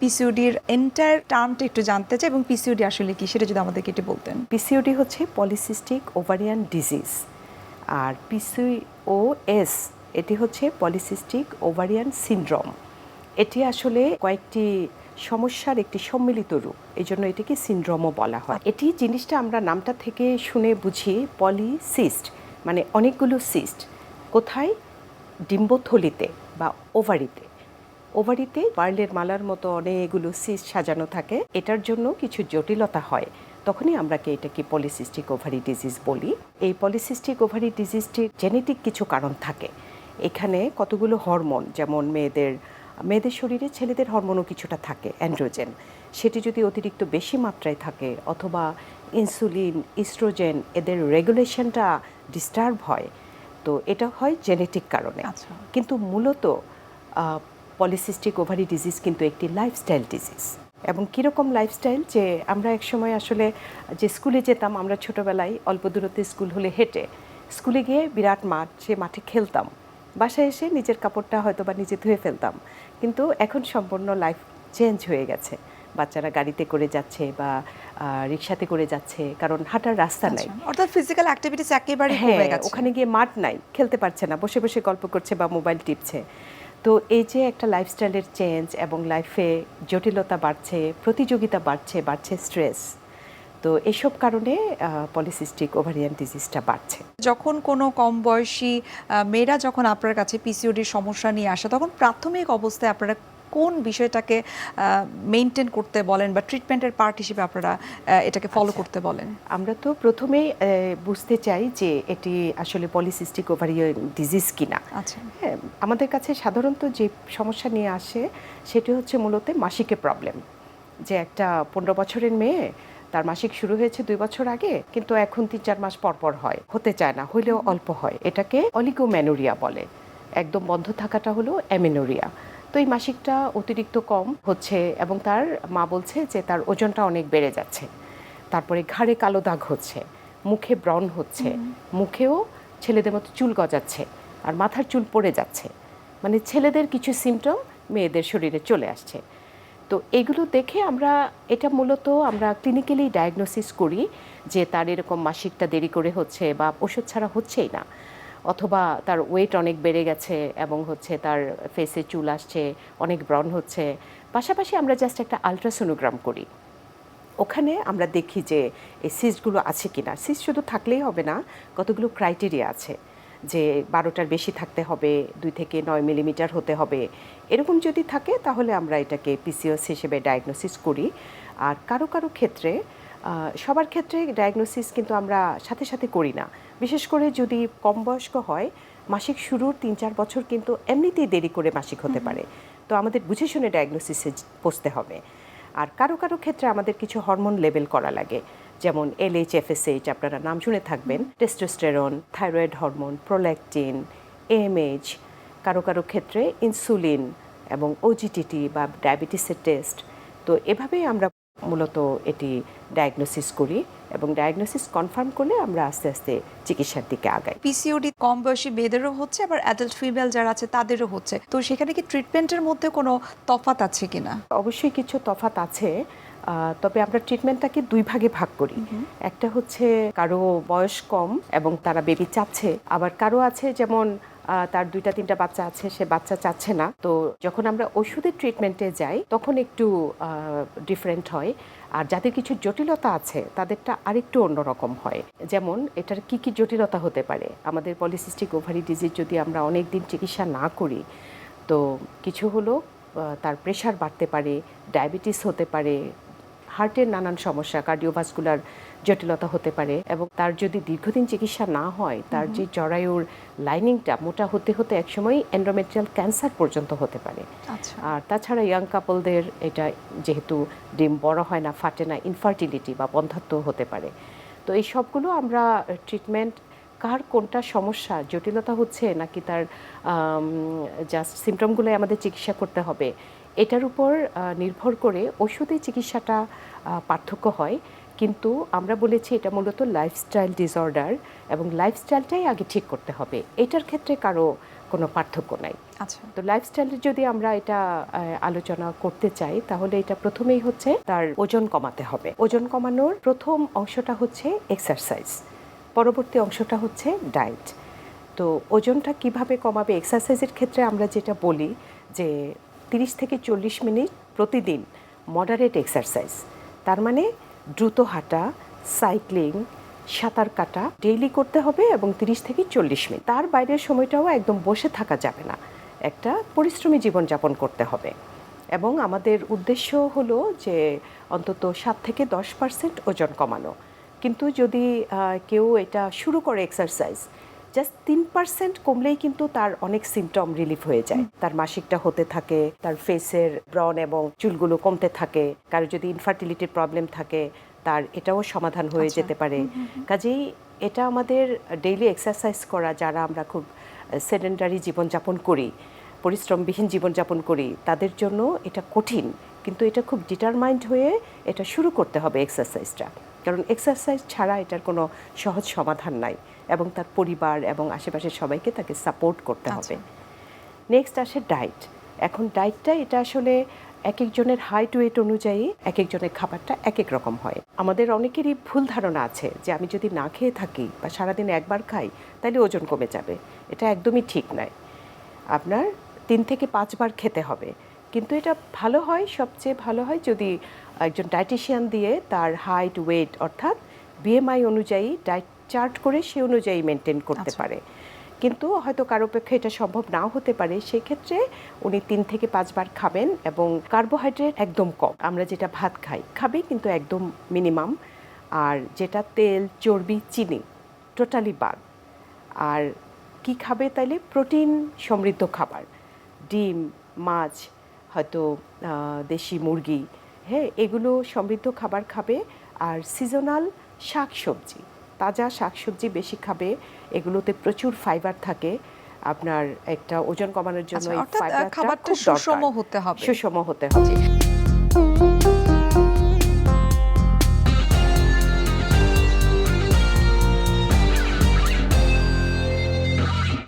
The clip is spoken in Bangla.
পিসিওডির এন্টায়ার টার্মটা একটু জানতে চাই এবং পিসিওডি আসলে কি সেটা যদি আমাদেরকে একটু বলতেন। পিসিওডি হচ্ছে পলিসিস্টিক ওভারিয়ান ডিজিজ আর পিসিওএস এটি হচ্ছে পলিসিস্টিক ওভারিয়ান সিনড্রোম এটি আসলে কয়েকটি সমস্যার একটি সম্মিলিত রূপ এই জন্য এটিকে সিনড্রোমও বলা হয়। এটি জিনিসটা আমরা নামটা থেকে শুনে বুঝি পলিসিস্ট মানে অনেকগুলো সিস্ট কোথায়? ডিম্বথলিতে বা ওভারিতে ওভারিতে পার্লের মালার মতো অনেকগুলো সিস্ট সাজানো থাকে। এটার জন্য কিছু জটিলতা হয়। তখনই আমরা কি এটাকে পলিসিস্টিক ওভারি ডিজিজ বলি। এই পলিসিস্টিক ওভারি ডিজিজটির জেনেটিক কিছু কারণ থাকে। এখানে কতগুলো হরমোন যেমন মেয়েদের মেয়েদের শরীরে ছেলেদের হরমোনও কিছুটা থাকে অ্যান্ড্রোজেন। সেটি যদি অতিরিক্ত বেশি মাত্রায় থাকে অথবা ইনসুলিন ইস্ট্রোজেন এদের রেগুলেশনটা ডিস্টার্ব হয় তো এটা হয় জেনেটিক কারণে। আচ্ছা। কিন্তু মূলত পলিসিস্টিক ওভারি ডিজিজ কিন্তু একটি লাইফস্টাইল ডিজিজ এবং কীরকম লাইফস্টাইল যে আমরা একসময় আসলে যে স্কুলে যেতাম আমরা ছোটোবেলায় অল্প দূরত্বে স্কুল হলে হেঁটে স্কুলে গিয়ে বিরাট মাঠ সে মাঠে খেলতাম। বাসায় এসে নিজের কাপড়টা হয়তো বা নিজে ধুয়ে ফেলতাম। কিন্তু এখন সম্পূর্ণ লাইফ চেঞ্জ হয়ে গেছে। বাচ্চারা গাড়িতে করে যাচ্ছে বা রিক্সাতে করে যাচ্ছে কারণ হাঁটার রাস্তা নাই। আচ্ছা। অর্থাৎ ফিজিক্যাল অ্যাক্টিভিটিস একেবারেই হ্যাঁ ওখানে গিয়ে মাঠ নাই খেলতে পারছে না বসে বসে গল্প করছে বা মোবাইল টিপছে। তো এই যে একটা লাইফস্টাইলের চেঞ্জ এবং লাইফে জটিলতা বাড়ছে, প্রতিযোগিতা বাড়ছে বাড়ছে স্ট্রেস তো এসব কারণে পলিসিস্টিক ওভারিয়ান ডিজিজটা বাড়ছে। যখন কোনো কম বয়সী মেয়েরা যখন আপনার কাছে পিসিওডির সমস্যা নিয়ে আসে, তখন প্রাথমিক অবস্থায় আপনারা কোন বিষয়টাকে মেনটেন করতে বলেন বা ট্রিটমেন্টের পার্ট হিসেবে আপনারা এটাকে আচ্ছা। ফলো করতে বলেন? আমরা তো প্রথমেই বুঝতে চাই যে এটি আসলে পলিসিস্টিক ওভারিয়ান ডিজিজ কিনা। আচ্ছা। হ্যাঁ আমাদের কাছে সাধারণত যে সমস্যা নিয়ে আসে সেটি হচ্ছে মূলত মাসিকে প্রবলেম যে একটা পনেরো বছরের মেয়ে তার মাসিক শুরু হয়েছে দুই বছর আগে কিন্তু এখন তিন চার মাস পর পর হয়। হতে চায় না হইলেও অল্প হয়। এটাকে অলিগোম্যানোরিয়া বলে। একদম বন্ধ থাকাটা হলো অ্যামেনোরিয়া। তো এই মাসিকটা অতিরিক্ত কম হচ্ছে এবং তার মা বলছে যে তার ওজনটা অনেক বেড়ে যাচ্ছে। তারপরে ঘাড়ে কালো দাগ হচ্ছে মুখে ব্রণ হচ্ছে মুখেও ছেলেদের মতো চুল গজাচ্ছে আর মাথার চুল পড়ে যাচ্ছে। মানে ছেলেদের কিছু সিমটম মেয়েদের শরীরে চলে আসছে। তো এগুলো দেখে আমরা এটা মূলত আমরা ক্লিনিক্যালি ডায়াগনোসিস করি যে তার এরকম মাসিকটা দেরি করে হচ্ছে বা ওষুধ ছাড়া হচ্ছেই না। অথবা তার ওয়েট অনেক বেড়ে গেছে এবং হচ্ছে তার ফেসে চুল আসছে, অনেক ব্রণ হচ্ছে। পাশাপাশি আমরা জাস্ট একটা আলট্রাসোনোগ্রাম করি। ওখানে আমরা দেখি যে এই সিস্টগুলো আছে কিনা। সিস্ট শুধু থাকলেই হবে না, কতগুলো ক্রাইটেরিয়া আছে। যে বারোটার বেশি থাকতে হবে, দুই থেকে নয় মিলিমিটার হতে হবে। এরকম যদি থাকে তাহলে আমরা এটাকে পিসিওস হিসেবে ডায়াগনোসিস করি। আর কারও কারও ক্ষেত্রে সবার ক্ষেত্রে ডায়াগনোসিস কিন্তু আমরা সাথে সাথে করি না। বিশেষ করে যদি কম বয়স্ক হয় মাসিক শুরুর তিন চার বছর কিন্তু এমনিতেই দেরি করে মাসিক হতে পারে। তো আমাদের বুঝে শুনে ডায়াগনোসিসে বসতে হবে। আর কারও কারও ক্ষেত্রে আমাদের কিছু হরমোন লেভেল করা লাগে। যেমন এলএইচ এফএসএইচ আপনারা নাম শুনে থাকবেন। Testosterone thyroid hormone prolactin AMH কারও কারও ক্ষেত্রে ইনসুলিন এবং ওজিটিটি বা ডায়াবেটিসের টেস্ট তো এভাবেই আমরা মূলত এটি ডায়াগনোসিস করি এবং ডায়াগনোসিস কনফার্ম করলে আমরা আস্তে আস্তে চিকিৎসার দিকে আগাই। পিসিওডি কম বয়সী মেয়েদেরও হচ্ছে আবার অ্যাডাল্ট ফিমেল যারা আছে তাদেরও হচ্ছে। তো সেখানে কি ট্রিটমেন্টের মধ্যে কোনো তফাৎ আছে কিনা? অবশ্যই কিছু তফাত আছে তবে আমরা ট্রিটমেন্টটাকে দুই ভাগে ভাগ করি। একটা হচ্ছে কারও বয়স কম এবং তারা বেবি চাচ্ছে আবার কারও আছে যেমন তার দুইটা, তিনটা বাচ্চা আছে, সে বাচ্চা চাচ্ছে না। তো যখন আমরা ওষুধের ট্রিটমেন্টে যাই, তখন একটু ডিফারেন্ট হয়। আর যাদের কিছু জটিলতা আছে, তাদেরটা আরেকটু অন্যরকম হয়। যেমন, এটার কি কি জটিলতা হতে পারে? আমাদের পলিসিস্টিক ওভারি ডিজিজ যদি আমরা অনেক দিন চিকিৎসা না করি, তো কিছু হলো তার প্রেশার বাড়তে পারে ডায়াবেটিস হতে পারে হার্টের নানান সমস্যা কার্ডিওভাস্কুলার জটিলতা হতে পারে এবং তার যদি দীর্ঘদিন চিকিৎসা না হয় তার যে জরায়ুর লাইনিংটা মোটা হতে হতে একসময় এন্ডোমেট্রিয়াল ক্যান্সার পর্যন্ত হতে পারে। আচ্ছা। আর তাছাড়া ইয়াং কাপলদের এটা যেহেতু ডিম বড় হয় না ফাটে না ইনফার্টিলিটি বা বন্ধাত্ব হতে পারে। তো এই সবগুলো আমরা ট্রিটমেন্ট কার কোনটা সমস্যা জটিলতা হচ্ছে নাকি তার জাস্ট সিমটমগুলোই আমাদের চিকিৎসা করতে হবে এটার উপর নির্ভর করে ওষুধে চিকিৎসাটা পার্থক্য হয়। কিন্তু আমরা বলেছি এটা মূলত লাইফস্টাইল ডিসঅর্ডার এবং লাইফস্টাইলটাই আগে ঠিক করতে হবে। এটার ক্ষেত্রে কারও কোনো পার্থক্য নাই। আচ্ছা। তো লাইফস্টাইলে যদি আমরা এটা আলোচনা করতে চাই তাহলে এটা প্রথমেই হচ্ছে তার ওজন কমাতে হবে। ওজন কমানোর প্রথম অংশটা হচ্ছে এক্সারসাইজ পরবর্তী অংশটা হচ্ছে ডায়েট তো ওজনটা কীভাবে কমাবে? এক্সারসাইজের ক্ষেত্রে আমরা যেটা বলি যে তিরিশ থেকে চল্লিশ মিনিট প্রতিদিন মডারেট এক্সারসাইজ তার মানে দ্রুত হাঁটা, সাইক্লিং, সাঁতার কাটা ডেইলি করতে হবে এবং তিরিশ থেকে চল্লিশ মিনিট। তার বাইরের সময়টাও একদম বসে থাকা যাবে না। একটা পরিশ্রমী জীবনযাপন করতে হবে। এবং আমাদের উদ্দেশ্য হলো যে অন্তত সাত থেকে দশ পার্সেন্ট ওজন কমানো। কিন্তু যদি কেউ এটা শুরু করে এক্সারসাইজ জাস্ট তিন পার্সেন্ট কমলেই কিন্তু তার অনেক সিমটম রিলিফ হয়ে যায়। তার মাসিকটা হতে থাকে তার ফেসের ব্রন এবং চুলগুলো কমতে থাকে কারও যদি ইনফার্টিলিটির প্রবলেম থাকে তার এটাও সমাধান হয়ে আচ্ছা। যেতে পারে। কাজেই এটা আমাদের ডেইলি এক্সারসাইজ করা যারা আমরা খুব সেডেন্টারি জীবনযাপন করি পরিশ্রমবিহীন জীবনযাপন করি তাদের জন্য এটা কঠিন। কিন্তু এটা খুব ডিটারমাইন্ড হয়ে এটা শুরু করতে হবে এক্সারসাইজটা কারণ এক্সারসাইজ ছাড়া এটার কোনো সহজ সমাধান নাই এবং তার পরিবার এবং আশেপাশের সবাইকে তাকে সাপোর্ট করতে হবে। নেক্সট আসে ডায়েট এখন ডায়েটটা এটা আসলে এক একজনের হাইট ওয়েট অনুযায়ী এক একজনের খাবারটা এক এক রকম হয়। আমাদের অনেকেরই ভুল ধারণা আছে যে আমি যদি না খেয়ে থাকি বা সারাদিন একবার খাই তাহলে ওজন কমে যাবে। এটা একদমই ঠিক নয়। আপনার তিন থেকে পাঁচবার খেতে হবে। কিন্তু এটা ভালো হয় সবচেয়ে ভালো হয় যদি একজন ডায়েটিশিয়ান দিয়ে তার হাইট ওয়েট অর্থাৎ বিএমআই অনুযায়ী ডায়েট চার্ট করে সে অনুযায়ী মেনটেন করতে আচ্ছা। পারে। কিন্তু হয়তো কারও পক্ষে এটা সম্ভব নাও হতে পারে সেক্ষেত্রে উনি তিন থেকে পাঁচবার খাবেন এবং কার্বোহাইড্রেট একদম কম। আমরা যেটা ভাত খাই খাবে কিন্তু একদম মিনিমাম আর যেটা তেল চর্বি চিনি টোটালি বাদ। আর কি খাবে তাইলে? প্রোটিন সমৃদ্ধ খাবার। ডিম মাছ হয়তো দেশি মুরগি হ্যাঁ এগুলো সমৃদ্ধ খাবার খাবে। আর সিজনাল শাক সবজি তাজা শাকসবজি বেশি খাবে। এগুলোতে প্রচুর ফাইবার থাকে। আপনার একটা ওজন কমানোর জন্য আচ্ছা, খাবারটা সুষম হতে হবে। সুষম হতে হবে।